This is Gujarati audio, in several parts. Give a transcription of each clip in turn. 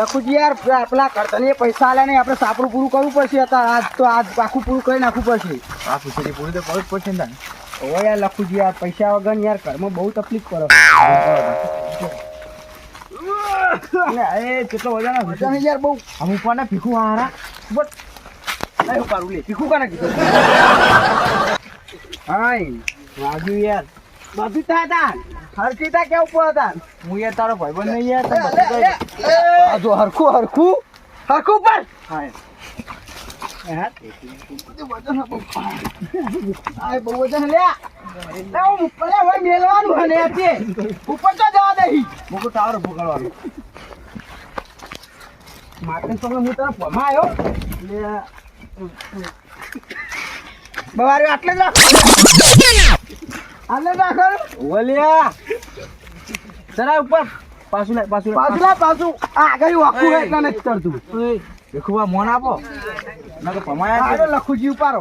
લખુજી યાર પેલા- કરતા કરતનીએ પૈસા આલ્યા નહીં આપણે સાપડું પૂરું કરવું પડશે અત્યારે આજ તો આજ આખું પૂરું કરી નાખવું પડશે આ પૂછેથી પૂરું તો કરવું જ પડશે ને. ઓ યાર લખુજી યાર પૈસા વગર યાર ઘરમાં બહુ તકલીફ કરો એ કેટલો વજન? વજન યાર બહુ આમ ઉપરને ભીખું હારા. નહીં કરું લે ભીખું કાને કીધું હાય વાગ્યું યાર. બધું થાય હરકીતા કે ઉપર કેવું પડે તા હું યાર તારો ભાઈબંધ નહીં યાર. તને. આ જો હરખું હરખું હરખું પર હા. ઉપર તે. જવા દઈ મૂકું ટાવર ઊભું કરવાનું. માટે તો હું તરફ ભમાયો લે બવારી આટલે જ રાખ આટલે જ રાખો ઓલિયા. ચડાય ઉપર. પાછું લાય, પાછું. પાછું લા પાછું. આ વાકું હે એટલે નથી ઓય, ભીખુભા મોન આપો. નકર ભમાયા આરો. લખુજી ઉપારો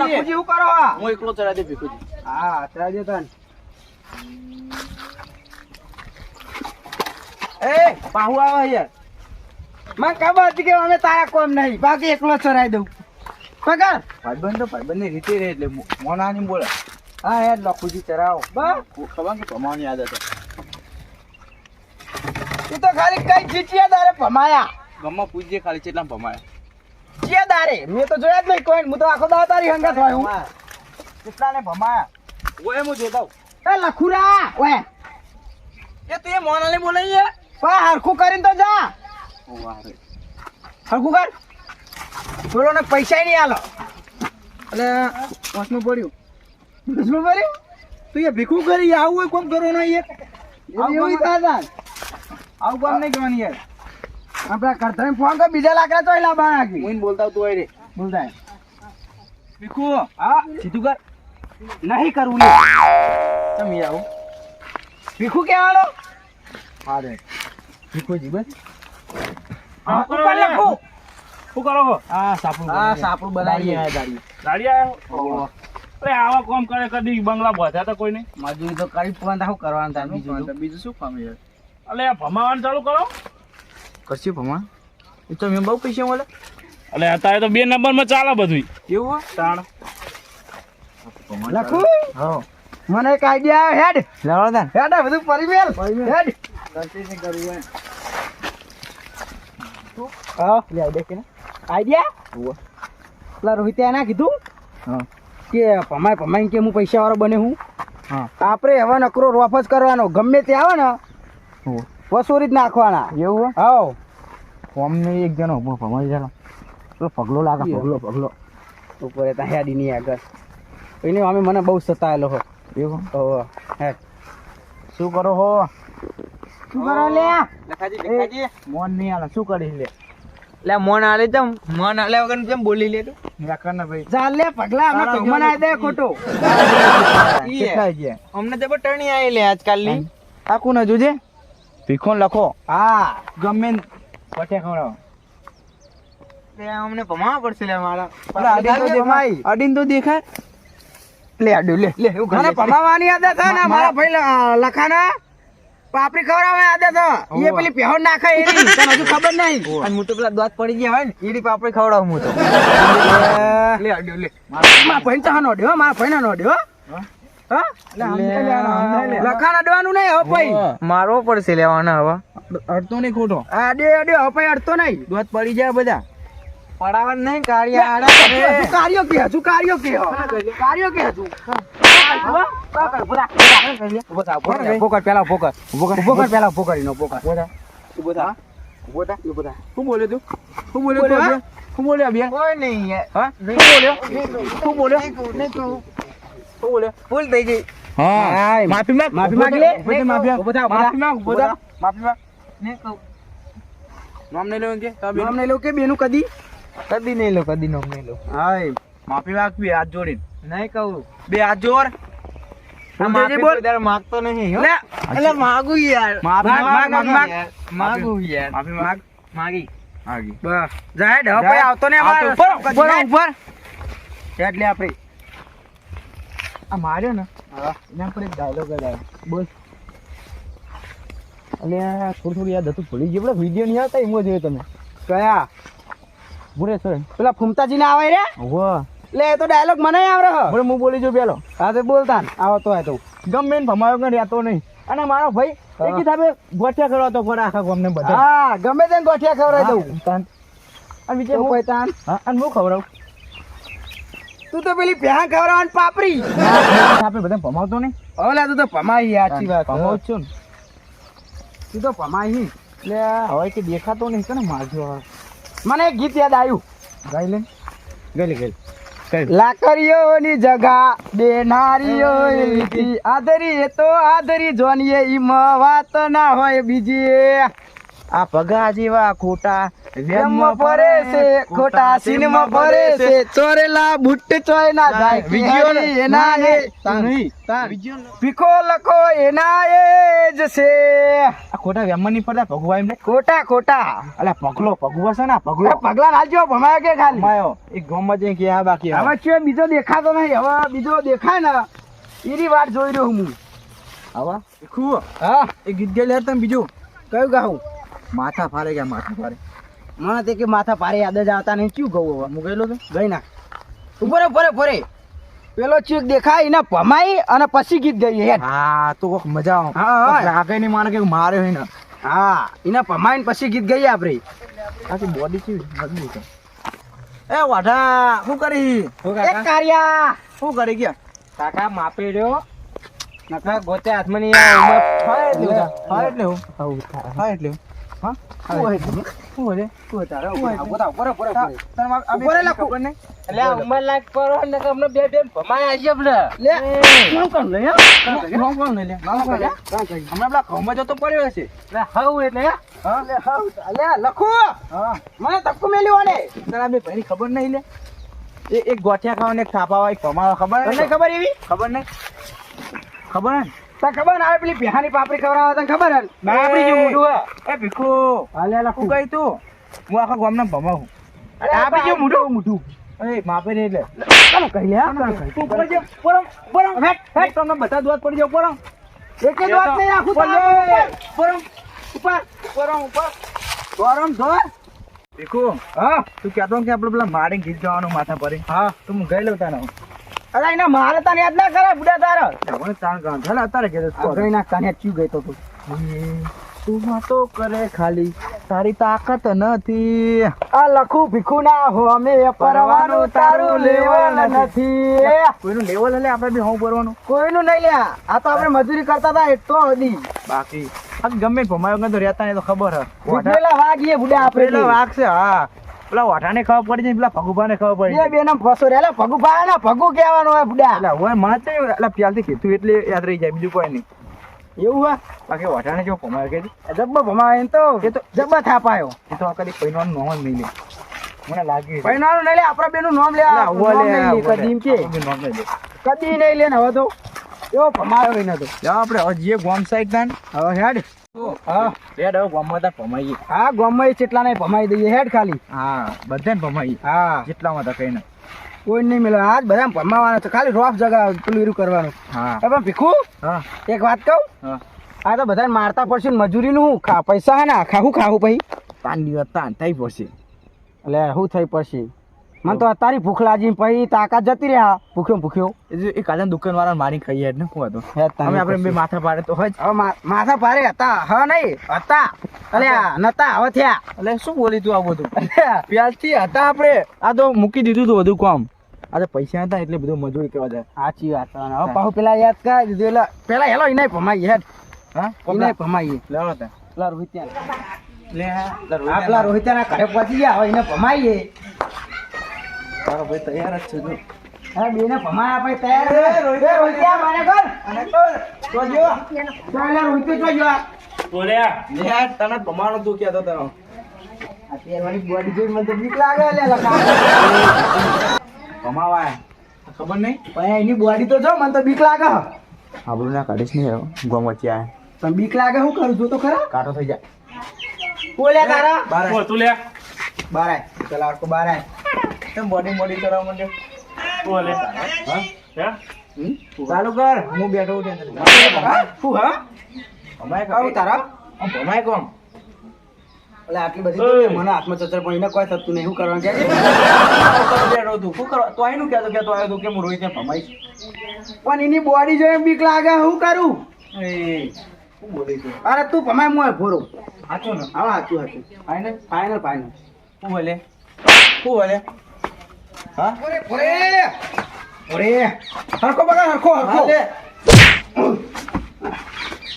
લખુજી ઉપારો હા હું એકલો ચડાવી દે ભીખુજી. હા દે તન. એ પાહુ આવો યાર મને ખબર હતી કે અમે તારા કોમ નહીં. બાકી એકલો ચરાઈ દઉં. પકડ. ભાઈબંધ તો ભાઈબંધની રીતે રહે એટલે મોનાની બોલે. હા યાર લખુજી ચરાવો. બસ ખબર કે ભમાવાની યાદ હતો તું તો ખાલી કઈ જીતીયા દારે ભમાયા. ગમમાં પૂછજે ખાલી કેટલા ભમાયા. ચિયા દારે. મેં તો જોયા જ નહીં કોઈ હું તો આખો દાવ તારી હંગાત હોય હું. કેટલાને ભમાયા. ઓય હું જોતા. એ લખુરા ઓય. એ તું એ મોનાલી બોલે યાર પા હરખું કરીને તો જા. વાહ રે. હરખું કર. થોડો ને પૈસા નહીં આલો. એટલે વાસમાં પડ્યું. દસમું ભર્યું તું એ ભીખું કરી આવું હોય કોમ કરો ના યાર આવું તાન. આવું કામ નહીં યાર. આપણા કરતા ફોન કર બીજા લાકડા તો લાવવા નાખી હું બોલતા તું આય રે. બોલતા ભીખું? હા સીધું કર. નહીં કરવું લે. તમે આવું ભીખું કહેવાનો? હા રે ભીખુજી બસ ઉપર લખું. શું કરો હા આ સાપડું હા, સાપડું બનાવીએ. દાડી દાડી આવ્યો? અરે આવા કોમ કરે કદી બંગલા બધા તો કોઈ નહીં મજૂરી તો કરી પણ આવું કરવાનું થાય બીજું બીજું શું કામ યાર અલે ભમાવાનું ચાલુ કરો. કરશે ભમા. એ તો મેં બહુ પૈસા મળે. અલે અત્યારે તો બે નંબરમાં ચાલે બધું એવું તાણ. લખું? હા. મને એક આઈડિયા આવ્યો હેડ. લાવો તા હેડ બધું પરિમેલ હેડ. હા. લે દેખીને આઈડિયા ઓવા. પેલા રોહિતે ના કીધું? હા. કે ભમાય ભમાઈ કે હું પૈસા વાળો બને હું? હા. આપણે હવે નકરો રોફ જ કરવાનો. ગમે તે આવે ને વસૂરી જ નાખવાના. એવું હા હાવ ફોર્મ ને એક જણો ઊભો ભમાઈ ચાલો તો પગલો લાગે. પગલો પગલો. ઉપર ત્યાં હેડી નહીં આગળ. એને અમે મને બહુ સતાયેલો હો. એવું? ઓહો હે. શું કરો હો? શું કરો લે લખાજી મોન નહીં આલા. શું કરી લે? લે મોન આલે તમ મોન આલે વગર કેમ બોલી લે તું? રાખણ ને ભાઈ. ચાલ લે પગલા અમે તો કમણ આય દે ખોટો. કેટલા છે અમને તો ટણી આય લે આજકાલની આખું ના જોજે ભીખોન લખો. હા. ગમે પટે ખવડાવ. લે અમને ભમાવા પડશે લે મારા. અડીન તો દેખાય. અડીન તો દેખાય. લે આડું લે લે હું ઘરે પમાવાની આદત છે ને મારા ભાઈ લખાના? પાપડી ખવડાવે આદે તો? એ પેલી પહેર નાખે એની. તને હજુ ખબર નહીં? અને હું તો પેલા દોત પડી ગયા હોય ને ઈડી પાપડી ખવડાવું હું તો. લે આડું લે. મારા ભાઈ તો હા નોડ્યો મારા ભાઈ ના અડવાનું નહીં. મારવો પડશે લેવાના હવે. અડતો નહીં ખોટો. આડે અડે હવે ભાઈ અડતો નહીં. દોત પડી જાય બધા. પડાવન નહીં કાર્ય કાર્યો કે હજુ કાર્યો કે કાર્યો. કે હજુ. હા ભૂલ થઈ હા નામ નામ કદી કદી નહીં લો કદી નો નહીં લો હાય માફી બે હાથ જોડીને. નહીં કહું બે હાથ જોડ માફી બોલ? નહીં હો. એટલે માગું યાર. માફી માંગ, માગ, માગ. યાર માફી માંગ. માગી. આગી બસ. જાય ઢ ભાઈ આવતો ને આવતો. ઉપર, ઉપર, ઉપર. એટલે આપણે આ માર્યો ને? હા. એના પર એક ડાયલોગ આવ્યો બોલ. એટલે થોડું થોડું યાદ હતું. ભૂલી ગયું પેલા વીડિયો નહીં આવતા એમાં જોયો તમે. કયા? સર પેલા ફૂમતાજી ને આવે રે? વાહ લે તો ડાયલોગ મને આવડે હ મને હું બોલી જો પેલો. હા તો બોલતા ને આવો તો આય તો. ગમે ને ભમાયો કે રહેતો નહીં. અને મારો ભાઈ. એક હિસાબે ગોઠિયા કરવા તો પર આખા ગામને બધા. હા ગમે તેને ગોઠિયા ખવડાવી દઉં. તાન. અને બીજે હું- કોઈ તાન? અને હું ખવડાવું? તું તો પેલી પ્યાં ખવડાવવાની પાપડી. આપણે બધા ભમાવતો નહીં? હવે તું તો ભમાઈ સાચી વાત. ભમાવું છું ને. તું તો ભમાઈ. એટલે હવે કે દેખાતો નહીં કે ને મારજો મને એક ગીત યાદ આવ્યું. ગાઈ લે ગઈ ગઈ લાકડીઓની જગા બે નારીઓ આદરી એ તો આદરી જોનીએ ઈમાં વાત ના હોય બીજી. આ પગા જેવા ખોટા વેમમાં ફરે છે ખોટા સીનમાં ફરે છે. ચોરેલા બુટ ચોય ના જાય વીડિયો એના એ. નહીં. લખો. એના એ જ છે. આ ખોટા વેમમાં નહીં પડતા ભગવા એમ ખોટા ખોટા. અલે પગલો ભગવા છે ને પગલો. પગલા નાલજો ભમાયો કે ખાલી? ભમાયો. એક ગામમાં જઈ કે આ બાકી હવે છે બીજો દેખાતો નહીં. હવે બીજો દેખાય ને એની વાટ જોઈ રહ્યો હું. આવા? ખુ હા. એ ગીત ગેલ લે તમે બીજું. કયું ગાઉં માથા ફારે ગયા માથા ફારે? મને તે કે માથા ફારે યાદ જ આવતા નહીં. ક્યું ગયું હવે? હું ગયેલો તો. ગઈ ના. ઉપર ફરે ફરે પેલો ચીક દેખાય એને ભમાઈ અને પછી ગીત ગઈ હેડ. હા તો કોક મજા આવે. હા, હા. રાગે નહીં મારે કે માર્યો હોય ને. હા એને ભમાઈ ને પછી ગીત ગઈ આપણે આખી બોડી કેવી મજબૂત એ વાઢા શું કરી? એક કાર્યા. શું કરી ગયા? કાકા માપી રહ્યો નકા ગોતે હાથમાં નહીં આવે. હા એટલે. હું. હા એટલે હું. હા એટલે હું. હા શું હોય તમે? શું હોય રે? શું હોય તારે? શું હોય? ઊભો થાવ, ઊભો થાવ, ઊભો થાવ. તને માર- આ બે ઊભો રે લાખો. ખબર નહીં? એટલે આ ઉંમર લાયક કરો ને કે અમને બે બે ભમાઈ આવી આપણે લે કોણ કોણ લે કોણ લે? નામ કોણ હમણાં પેલા ઘઉંમાં જતો પડ્યો છે લે એટલે હા લે હવ લે લખો હા મને ધક્કો મેલ્યો ને તને બે ભાઈની ખબર નહીં લે એ એક ગોઠિયા ખાવા ને એક થાપા હોય એક ખબર નહીં? ખબર એવી ખબર નહીં ખબર હે ને? તને ખબર ને પેલી બિહાની પાપડી ખવડાવવા તને ખબર ને પાપડી જેવું મોઢું એ ભીખુ હા હાલે શું કહી તું? હું આખા ગામના ભમાવું અરે આ આ બીજું બીજું મોઢું? મોઢું એ માપે રે એટલે. કોણ કહી લે હા કોણ કહી તું ઉપર જે પરમ પરમ. Hat, hat. તમને બધા દોત પડી જાવ પરમ. એક જ વાત નહીં આખું ઉપર ઉપર ઉપર. પરમ ઉપર. ગરમ ધોર ભીખુ હા. તું કહેતો કે આપણે પેલા મારે ગીત ગાવાનું માથા પર હા. તો ગઈ લઉં તારા અરે એના મારે તને યાદ ના કરે બુડા તારા. હવે તાણ ગાવાનું ચાલ અત્યારે કે આ ગઈ ના કાને ચૂ ગઈ તો તું? તું વાતો કરે ખાલી. તારી તાકાત નથી. આ લખું ભીખું ના હો અમે પરવાનું તારું લેવલ નથી. કોઈનું લેવલ લે આપણે બી હું ભરવાનું કોઈનું નહીં લ્યા. આ તો આપણે મજૂરી કરતા હતા એટલો હતી બાકી. આ ગમે ભમાયો તો રહેતા નહીં તો ખબર હે. પેલા વાગીએ બુડા આપણે પેલા વાઘ છે હા. પેલા વાઠાને ખબર પડી જાય પેલા ભગુભાને ખબર પડી બે જાય. બે નામ ફસો રે. ભગુ ભાઈ ને ભગુ કહેવાનો હોય બુડા. એટલે હોય મને તો એટલે પ્યાલથી કીધું એટલે યાદ રહી જાય બીજું કોઈ નહીં. એવું હોય? બાકી વાઠાને જો ભમાય કે જબ્બો ભમાવે તો. એ તો- જબ્બા થાપાયો. એ તો કદી કોઈનું નોમ નહીં લે. મને લાગે ભાઈ નાનું નહીં લે આપણા બેનું નામ લે. કદી કે. કદી નહીં લે ને હવે તો. એવો ભમાયો નહીં તો. આપણે હવે ગોમ સાઈડ હવે હેડ. હા. રેડ હવે ગોમમાં હા જેટલા નહીં ભમાઈ દઈએ હેડ ખાલી. હા બધાને ભમાઈ. હા. જેટલામાં હતા કઈ કોઈ નહીં મળે. આજ બધા ભમાવાના છે. ખાલી રોફ જગા પેલું કરવાનું. હા. પણ ભીખું? હા. એક વાત કહું? હા. આ તો બધાને મારતા પડશે ને મજૂરીનું હું ખા પૈસા હે ને ખાવું ખાવું પછી? તાન દિવસ તાન થઈ પડશે. એટલે શું થઈ પડશે? મને તો અત્યારે ભૂખ લાગી પછી તાકાત જતી રહ્યા. ભૂખ્યો ભૂખ્યો. એ કાલે દુકાન વાળા મારી ખાઈ ને હું હતો. અમે આપણે બે માથા પાડે તો હોય માથા પાડે હતા. હા નહીં હતા. અલ્યા નતા હવે થયા. એટલે શું બોલી તું આવું બધું? પ્યાલથી હતા આપણે. આ તો મૂકી દીધું તું બધું કામ. આ તો પૈસા હતા એટલે બધું મજૂરી કરવા જાય. સાચી વાત હવે પાછું પેલા યાદ કરાવી દીધું. એટલે પેલા હેલો એને ભમાઈએ હેડ. હા? એને ભમાઈએ. લેવો તા. પેલા રોહિત્યા લે આ પેલા રોહિત્યાના. ઘરે પહોંચી ગયા. હવે એને ભમાઈએ. તારો ભાઈ તૈયાર જ છે જો. હા બેને ભમાયા પછી તૈયાર રોહિત રોહિત માને કર અને કર તો જો. ચાલે રોહિત તો જો. બોલ્યા. લે તને ભમાણો તું કહેતો તને આ તેરવાની બોડી જોઈ મને તો બીક લાગે લે લખા ભમાવા ખબર નહીં? પણ એની બોડી તો જો મને તો બીક લાગે. આબરૂ ના કાઢીશ નહીં ગોમ વચ્ચે આ પણ બીક લાગે શું કરું? જો તો ખરા? કાઢો થઈ જાય બોલ્યા તારા. બાર બોલ તું લે. બારાય પેલા બાર બારાય તેમ બોડી બોડી કરવા માંડ્યો બોલે હા? હે? ચાલુ કર. હું બેઠો છું હા? શું હા? અમારે કહું તારા? ભમાય કોમ એટલે આટલી બધી મને હાથમાં ચચર પણ એને કોઈ થતું નહીં. શું કરવાનું કે? બેઠો તું શું કરવા? તો કહેતો આવ્યો તું કેમ હું રોહિતને ભમાઈ પણ એની બોડી જોઈ બીક લાગે શું કરું? અરે તું ભમાય હું ભોરો. સાચું ને? હા સાચું સાચું ફાઈનલ ફાઇનલ ફાઇનલ શું બોલે? શું બોલે? હા? ઓરે ઓરે! ઓરે! હરખો બગા હરખો હરખો! હા, લે.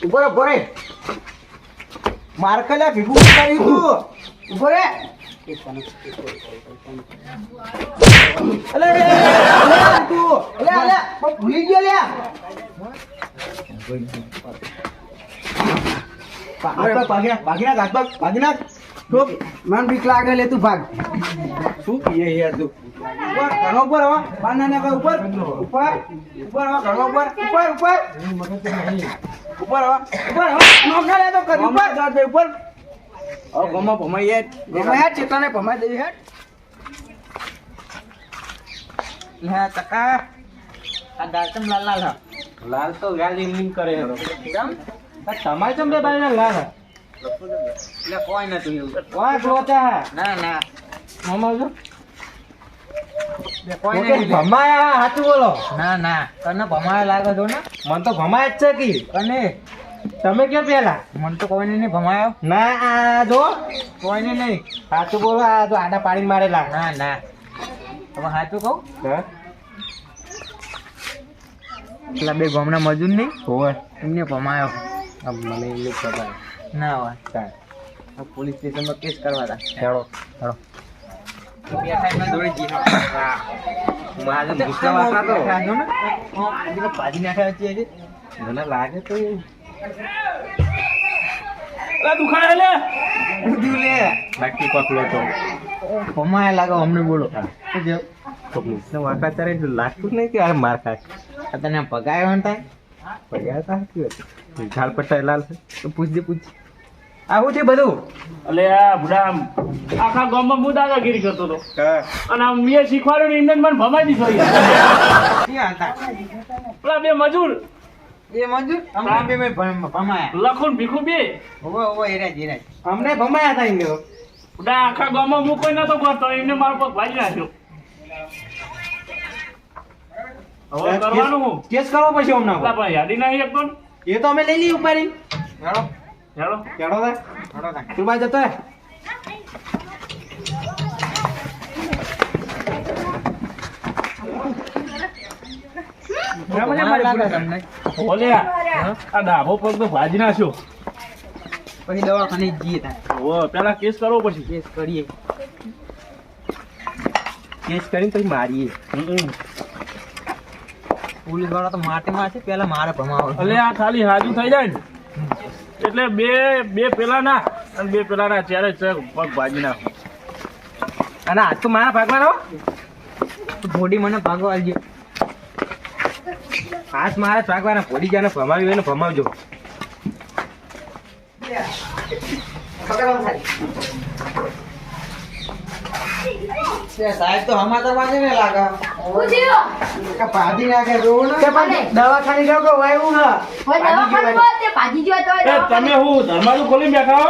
ઊભો રે ઊભો રે માર કલ્યા ભીગું કર્યું તું ઊભો રે અલે અલે, અલે, તું. લે લે પણ ભૂલી ગયો લે. અરે ભાગીના ભાગીના ભાગીના ઠોક. મને બીક લાગે લે તું ભાગ. શું પીએ યાર તું? ઉપર ઘણો ઉપર હવા બાના ને ઉપર. ઉપર ઉપર હવા ઘણો ઉપર. ઉપર ઉપર. ઉપર હવા ઉપર હવા નોખા લે તો કર ઉપર. જા ઉપર ઉપર. ઓ ગમો ભમાઈ યાર ગમે હેડ ચેતનાને ભમાઈ દેવી હેડ. લે તકા આ દાતમ લાલ લાલ લાલ તો ગાલી એમ કરે. કેમ તમારે ચમ બે બાઈ લાલ હે? એટલે કોઈ નતું એવું. વાહ ક્લોતા ના ના. મામા જો. એટલે કોઈ ઓકે, નહીં ભમાયા હાચું બોલો? ના ના. તને ભમાયો લાગે ને? મન તો ભમાય જ છે કી. તમે ક્યાં પેલા મને તો કોઈને નહીં ભમાયો. ના આ જો. કોઈને નહીં. સાચું બોલો આ તો આડા પાડીને મારેલા. ના ના. હવે સાચું કહું? હા. પેલા બે ગામના મજૂર નહીં? હોય એમને ભમાયો. મને એમને ખબર. ના હોય. પોલીસ સ્ટેશનમાં કેસ કરવા તા હેડો હેડો. લાગે તો એવું. અરે દુખાય લે. બાકી પકલો તો. લાગે અમને બોલો. લાગતું નહીં કે આ માર ખાય. આ તને પગાયો ને ઝાડ પટ્ટા લાલ છે તો પૂછજે આવું છે બધું અલે આ બુડા આખા ગામમાં હું દાદાગીરી કરતો હતો અને આમ મેં શીખવાડ્યું ને એમને જ મને ભમાઈ દીધો યાર. પેલા બે મજૂર એ મજૂર અમને બે ભમાયા લખું ને ભીખું બે ઓવો ઓવો એરા જ અમને ભમાયા હતા એમ કહો. બુડા આખા ગામમાં હું કોઈ નતો કરતો એમને મારો પગ ભાજી નાખ્યો હવે કરવાનું હું. કેસ કરવો પછી હમણાં પણ યાદી નહીં એક પણ. એ તો અમે લઈ લઈએ ઉપાડી હેડો. હેડો. હેડો થાય હેડો તાય. તું બાય જતો પછી દવાખાને જઈએ પેલા કેસ કરવો પછી કેસ કરીએ. કેસ કરીને પછી મારીએ. પોલીસવાળા તો માટી માં છે પેલા મારે ભમાવો. એટલે આ ખાલી હાજુ થઈ જાય ને. એટલે બે બે પેલા ના અને બે પેલા ના ત્યારે પગ ભાજી નાખો. અને આજ તો મારા ભાગવાનો થોડી મને ભાગવા આવજો. હાથ મારા ભાગવાના ભોડી જાને ભમાવી હોય ને ભમાવજો સાહેબ તો હમાતા વાંચે ને લાગે. કે જોવું ને? દવાખાને જાવ કે ને? તમે હું ખોલી બેઠા હો?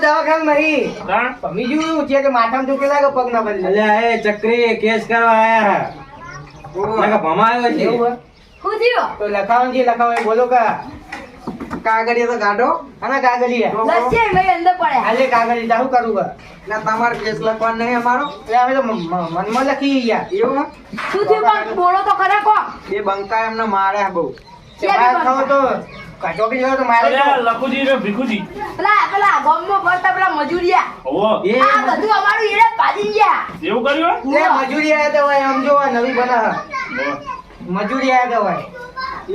દવાખાને નહીં છે કે માથામાં દુખે લાગે પગ ના બદલે અલ્યા એ ચક્રી કેસ કરવા આયા ભમાયો છે? તો લખાવાનું છે લખાવાનું બોલો કા. કાગળિયા તો કાઢો અને કાગળિયા. લસ્સી મેં અંદર પડ્યા હાલે કાગળિયા શું કરું હોય? ના તમારે કેસ લખવાનું નહીં અમારો. એટલે અમે તો મ- મ- મનમાં લખી ગયા. એવું શું થયું પણ? બોલો તો ખરા કો એ બંકા એમને મારે બહુ. બહાર? તો તો મારે લખુજી ને ભીખુજી. પેલા પેલા ગામમાં ફરતા પેલા મજૂરિયા. હોવો. આ બધું અમારું એરે ભાજી ગયા. એવું કર્યું તો હોય આમ જો નવી બના હોવે. મજૂરી આયા તો હોય.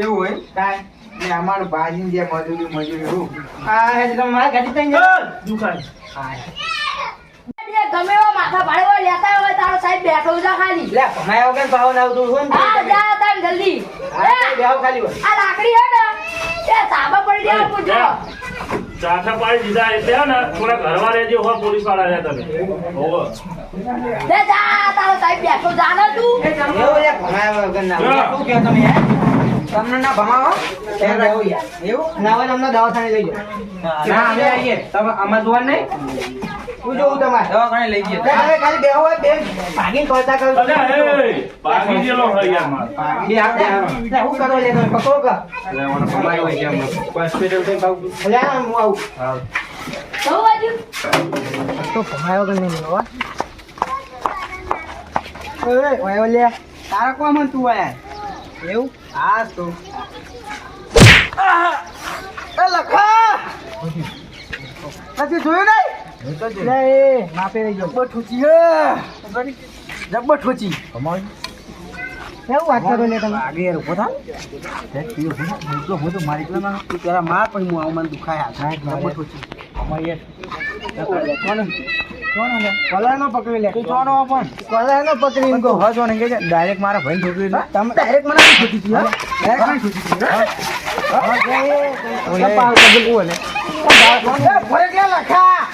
એવું હોય? ને અમારું ભાજી જે મજૂરી મજૂરી હું. આ હે તમે મારા ગાડી તઈ ગમે એવા માથા ભાડવા લેતા હોય તારો સાહેબ બેઠો જા ખાલી. લે ભમાયા વગર ભાવ ના આવતું હા જા તાર જલ્દી. હા, બેહો ખાલી આ લાકડી હે ને એ સાબા પડી ગયા પૂછો. ચાઠા પાડી દીધા એટલે ને થોડા ઘરવા રહેજો હો પોલીસવાળા રહ્યા તમે. હોવો. લે જા તારો સાહેબ બેઠો જા ને તું. વગર ના હા. તમે હે? તમને ના ભમાવો ધ્યાન રાખો યાર. એવું ના હોય અમને દવાખાને લઈ જાઓ. ના અમે આવીએ તમે અમાર જોવા નહીં જોવું તમારે દવાખાને લઈ જઈએ તમે ખાલી બેહો હોય, બેન ભાગી કરતા કરો. પાકી યાર મારો. બે કરો લે તમે પકડો કે? મને હોય હોસ્પિટલ ભાવ એટલે હું આવું. તો બાજુ તો ભમાયો કે નહીં ભમાવા? ઓય, ઓય, ઓલે. તારા કોમ તું આયા એવું? હા તો એ લખા! નથી જોયું નહીં? લે, માપે રહી ગયો. જબ્બર ઠોચી હે. જબ્બર ઠોચી કેવું વાત કરો લે તમે? આગે યાર ઊભો થા. પીઓ હું તો હું તો મારી એકલા તું પેલા માર પછી હું આવું મને દુખાય હાથ જબ્બર ઠોચી કોલરનો પકડી લે. ચોનો પણ. પકડી એમ કહો. ને કે ડાયરેક્ટ મારા ભાઈ ઠોકરી તમે direct મને ઠોકી દીધું, ડાયરેક્ટ મને ઠોચી દીધું, હા, કે ઓલે. કે પાવ ઓલે. એ, ફરક લખા.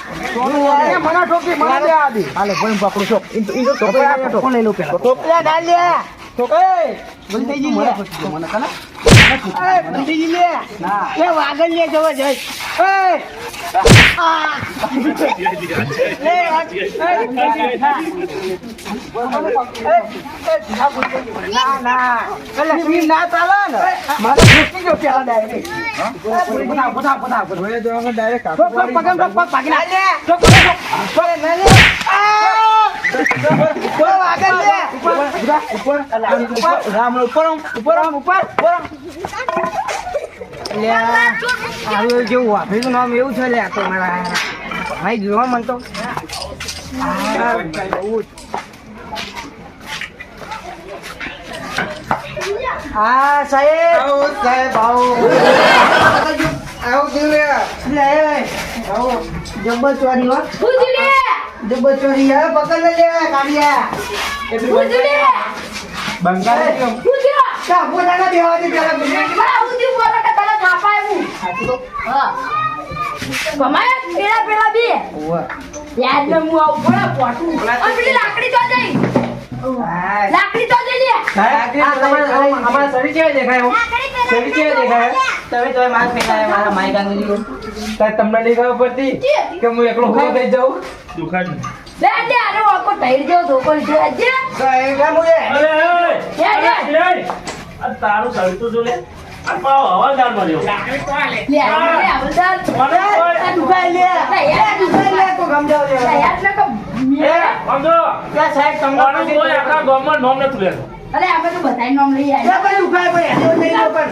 મને ઠોકી, મને દે આ હાલે ભાઈ પકડું. છો તો- ટોપલા લઈ પેલા. ટોપલા ડાલ. લે. એ, બંધીજી લે. મને કલા બંધીજી ના એ વાગલ લે જવો જઈ. એ, ડાયરેક્ટ જેવું વાપર્યું નામ એવું છે લે તો મારા ભાઈ જોવા મન તો. હા સાહેબ. આવો સાહેબ આવો. આવો જીલે લે આવો. જબ્બર ચોરી હો જબ્બર ચોરી હે પકડ લે કાઢિયા બંગાળી પોતાના બેવા દે પેલા મારા ઉધી બોલો કે તને થાપા આવ્યું હા. ભમાયા પેલા પેલા બે. યાદ ને હું આવું પડે પોટું. અને પેલી લાકડી તો જઈ. લાકડી તો જઈ લે. અમારા શરીર કેવા દેખાય? હો? શરીર કેવા દેખાય? તમે તો માર ફેંકાય મારા માઈક આંગળી તમને નહીં ખબર પડતી કે હું એકલો ઊભો થઈ જાઉં? દુકાન. લે આજે આને વાકો ટાઈર જેવો ધોકો લીધો. આજે અરે, એ, લે લે આ તારું સળતું જો લે. આ પાવ હવાદાર મળ્યો. લે લે મને આ લે. લે લે તો સમજાવ લે યાર ને કે એ, સમજો. ત્યાં સાહેબ તમને કોઈ આખા ગામમાં નામ નથી લેતું. અરે આપણે તો બધાય નામ લઈ આવ્યા ભાઈ લો. પણ.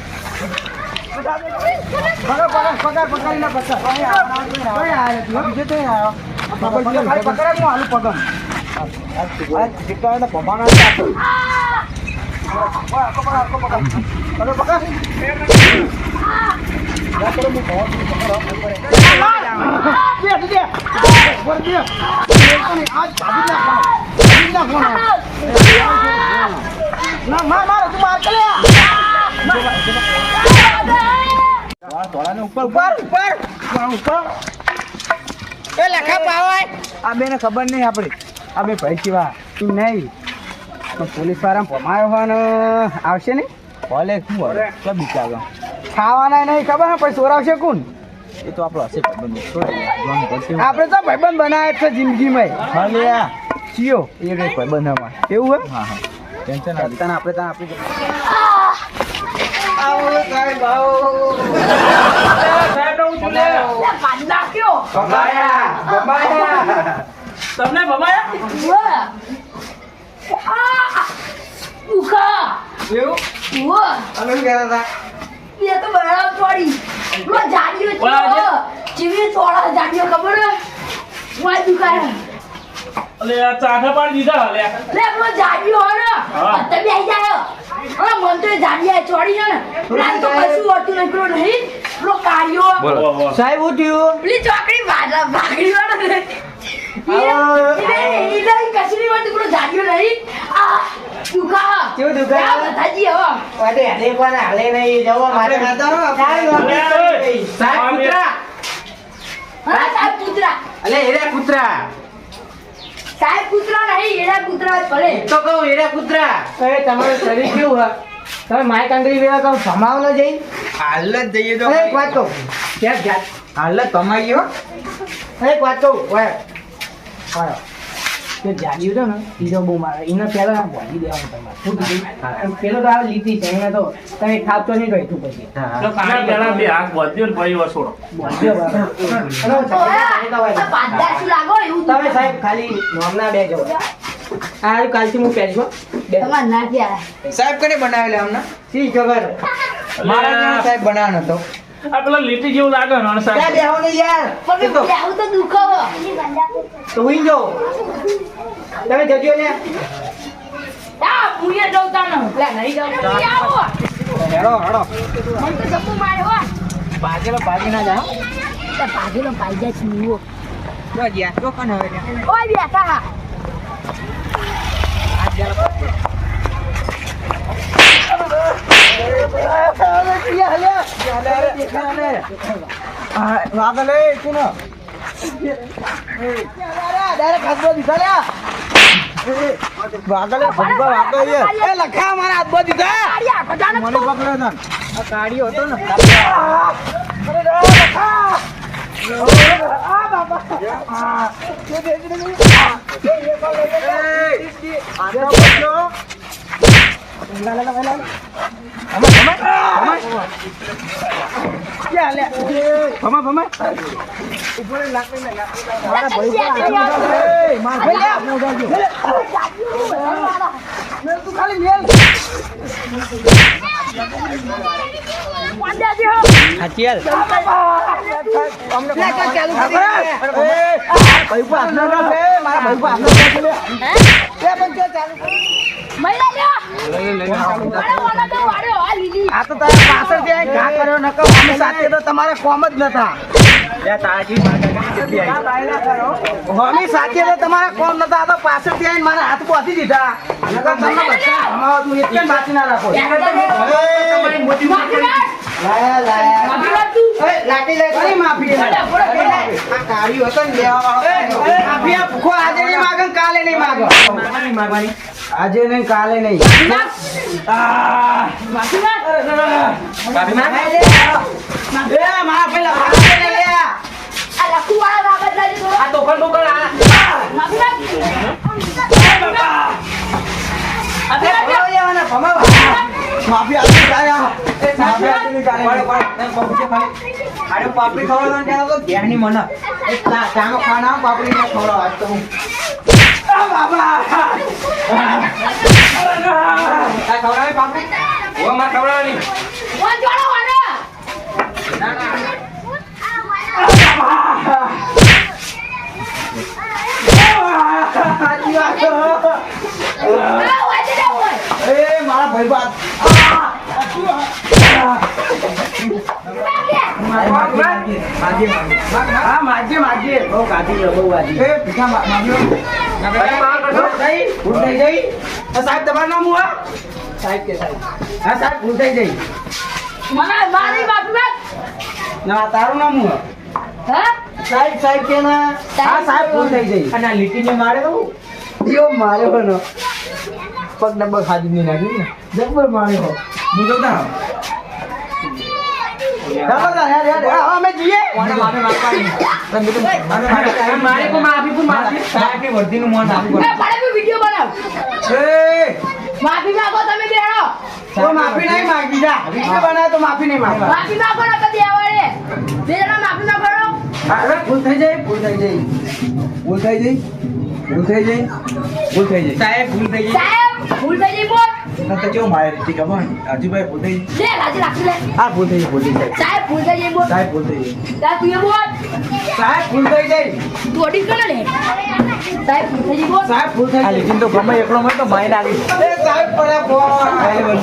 પકડ પકડ પકડીને પકડ જીકા ને માર તું માર કે આ બેને ખબર નહીં આપણી આ બે ભાઈ કેવા તું નહીં પોલીસવાળા ભમાયો હોય ને આવશે ને ભલે શું હવે તો બિચારો ખાવાના નહીં ખબર ને પછી સોરાવશે કોણ એ તો આપણો હશે. આપણે તો ભાઈબંધ બનાવે છે જિંદગીમાં ભલે આ. ચિયો એ ભાઈબંધ અમાર. એવું હોય હા હા ટેન્શન આપણે ત્યાં આપી સાહેબને હું છું લે. લે કાઢી નાખ્યો ભમાયા ભમાયા તમને ભમાયા? ઉખા એવું ઉવ્વ. અમે શું કહેતા હતા બે તો બરાબર પડી લો જાડીઓ ચીવી ચોળા જાડીઓ ખબર વાય દુકાન અલે, ચાઠા પાડી દીધા લે. લે પેલો જાડીઓ હે ને તમે બે જાય હવે મન તો જાડીયા ચોરી છે ને. પ્લાન તો કશું હોતું નહીં પેલો નહીં પેલો કાળિયો. બોલો. સાહેબ થયું? પેલી ચોકડી ભાગા ભાગડી વાળો ને કૂતરા. સાહેબ કૂતરા નહીં એડા કૂતરા જ ભલે. તો કહું એડા કૂતરા? અરે તમારું શરીર કેવું હોય? તમે માય કાંગરી વેવા કહું સમાવ ન જઈ. હાલ જ જઈએ તો એક વાત કહું. ક્યાં જાત હાલ જ કમાઈ ગયો એક વાત કહું. ઓય. ઓય. તે જાગ્યું છે ને બીજો બહુ મારે. એને પહેલા ના ભોજી દેવાનું તમારે. શું કીધું? પેલો તો આ લીધી છે એને તો તમે ખાપતો નહીં કહી પછી. બે હાથ ને વસોડો. તમે સાહેબ ખાલી નોમના બે જવો આ કાલથી હું પહેરીશ હો. બે. તમાર ના ત્યાં સાહેબ કને બનાવેલા અમને શી ખબર? મારા સાહેબ બનાવવાનો હતો. આ પેલા લીટી જેવું લાગે ને. બેહો ને યાર? તો દુખાવો તો તમે જજો લે આ મુએ જવું ન લે નહીં જવું તમે આવો હેડો હેડો મન તો સપુ મારે હો ભાગેલો ભાગી ના જાઓ તો ભાગેલો ભાઈ જાય છે નીવો જો ગયા તો કોણ હવે ઓય બેઠા હા વાગલ એ કુનો ડાયરેક્ટ હાથ બો દીધા લ્યા વાગલ ભગવા વાગલ એ એ લખા મારા હાથ બધી દીધા મને પકડ્યો ના આ કાઢ્યો હતો ને મહિલા લ્યો મારા વાલા તો વાડ્યો આ લીલી આ તો તારા પાછળથી આઈ ઘા કર્યો નકર અમે સાથે તો તમારે કોમ જ નતા હોમી સાથે તો તમારા કોમ નતા તો પાછળથી આઈને મારા હાથ પહોંચી દીધા તમને બધા ભમાવા એટલે બાકી ના રાખો માફી માંગ. લાયા લાયા. માફી માંગ એ, લાટી લે. કરી માફી. આ કાળિયો હતો ને લેવા વાળો માફી આ ભૂખો આજે નહીં માગે કાલે નહીં માગે. આજે નહીં કાલે નહીં. માફી માંગ. એ મારા પેલા ભાગે ને લે આ. લખુ વાળા બાબત લાજી આ તોફાન બોકર આ. માફી માંગ. અરે લેવાના, ભમાવા. માફી આપી કાયા એ માફી આપી ની. કાલે આડો પાપડી ખવડાવવાનું ત્યાં તો ઘેરની મને. એ ચાનો ખાના પાપડી ને ખવડાવ આજ તો હું. આ બાબા. આ ખવડાવે પાપડી? ઓ માર ખવડાવવાની. ઓ જોડો વાળા. ના. એ મારા ભાઈ બાદ હા માગજે માગજે બહુ કાઢી લો બહુ વાજી એ ભીખા મા- માગ્યો ભૂલ થઈ ભૂલ થઈ ગઈ આ સાહેબ તમારું નામ હું સાહેબ કે સાહેબ હા સાહેબ ભૂલ થઈ જઈ મને મારી માંગ. ના તારું નામ હું? સાહેબ સાહેબ કે ના સાહેબ ભૂલ થઈ જઈ અને આ લીટીને મારે તો યો માર્યો પગ ડબ્બા ખાધી નાખ્યું ને જબ્બર માર્યો હું તો ના ચાલો તાર, હેડ, હેડ. હા, હા, અમે જઈએ. માફી મારે કો માફી કો માફી? સાહેબ વર્ધીનું મોન આપું એ ભાડે કોઈ વીડિયો બનાવ. માફી માંગો તમે બેહો. કોઈ માફી નહીં માંગી જા. વીડિયો બનાવે તો માફી નહીં માફી માંગો ને કદી આવડે. બે જણા માફી ભૂલ થઈ જાય ભૂલ થઈ જાય. ભૂલ થઈ જાય ભૂલ થઈ જાય ભૂલ થઈ જાય. સાહેબ ભૂલ થઈ ગઈ. સાહેબ ભૂલ થઈ ગઈ બોલ. ના તો કેવું મારે રીતિ ખબર હજુભાઈ ભૂલ થઈ લે રાજી રાખી લે. હા ભૂલ થઈ ભૂલ થઈ સાહેબ ભૂલ થઈ ગઈ બોલ. સાહેબ ભૂલ થઈ તાર તું એ બોલ. જાય સાહેબ ભૂલ થઈ જાય તું ઓડિટ કરો લે. સાહેબ ભૂલ થઈ ગઈ બોલ. સાહેબ ભૂલ થઈ જાય તો ગમે એકલો મળે તો મારી આવી સાહેબ પડ્યા ફોન